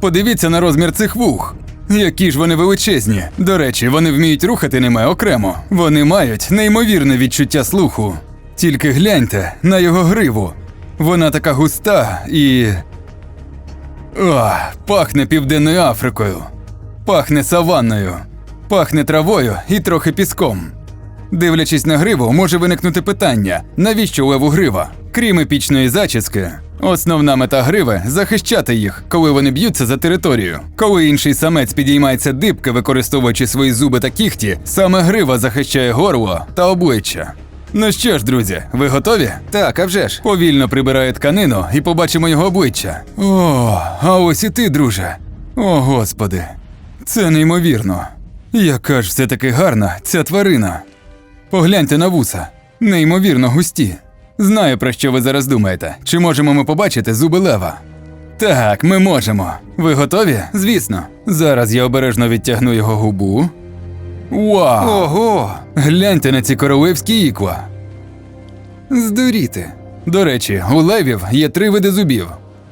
Подивіться на розмір цих вух. Які ж вони величезні. До речі, вони вміють рухати ними окремо. Вони мають неймовірне відчуття слуху. Тільки гляньте на його гриву. Вона така густа і. О, пахне Південною Африкою. Пахне саванною. Пахне травою і трохи піском. Дивлячись на гриву, може виникнути питання: навіщо леву грива? Крім епічної зачіски, основна мета гриви захищати їх, коли вони б'ються за територію. Коли інший самець підіймається дибки, використовуючи свої зуби та кіхті, саме грива захищає горло та обличчя. Ну що ж, друзі, ви готові? Так, а вже ж. Повільно прибирає тканину і побачимо його обличчя. О, а ось і ти, друже. О, господи, це неймовірно. Яка ж все таки гарна ця тварина. Погляньте на вуса. Неймовірно густі. Знаю, про що ви зараз думаєте. Чи можемо ми побачити зуби лева? Так, ми можемо. Ви готові? Звісно. Зараз я обережно відтягну його губу. Вау! Ого! Гляньте на ці королевські ікла. Здуріти. До речі, у левів є три види зубів.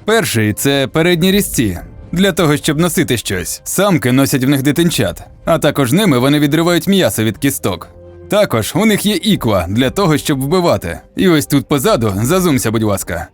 Перший це передні різці. Для того, щоб носити щось, самки носять в них дитинчат, а також ними вони відривають м'ясо від кісток. Також у них є ікла для того, щоб вбивати. І ось тут позаду зазумся, будь ласка.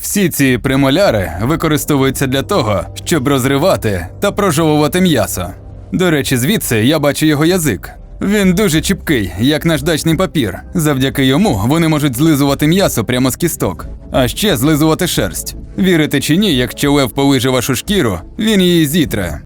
Всі ці премоляри використовуються для того, щоб розривати та прожовувати м'ясо. До речі, звідси я бачу його язик. Він дуже чіпкий, як наждачний папір. Завдяки йому вони можуть злизувати м'ясо прямо з кісток, а ще злизувати шерсть. Вірите чи ні, якщо лев полиже вашу шкіру, він її зітре.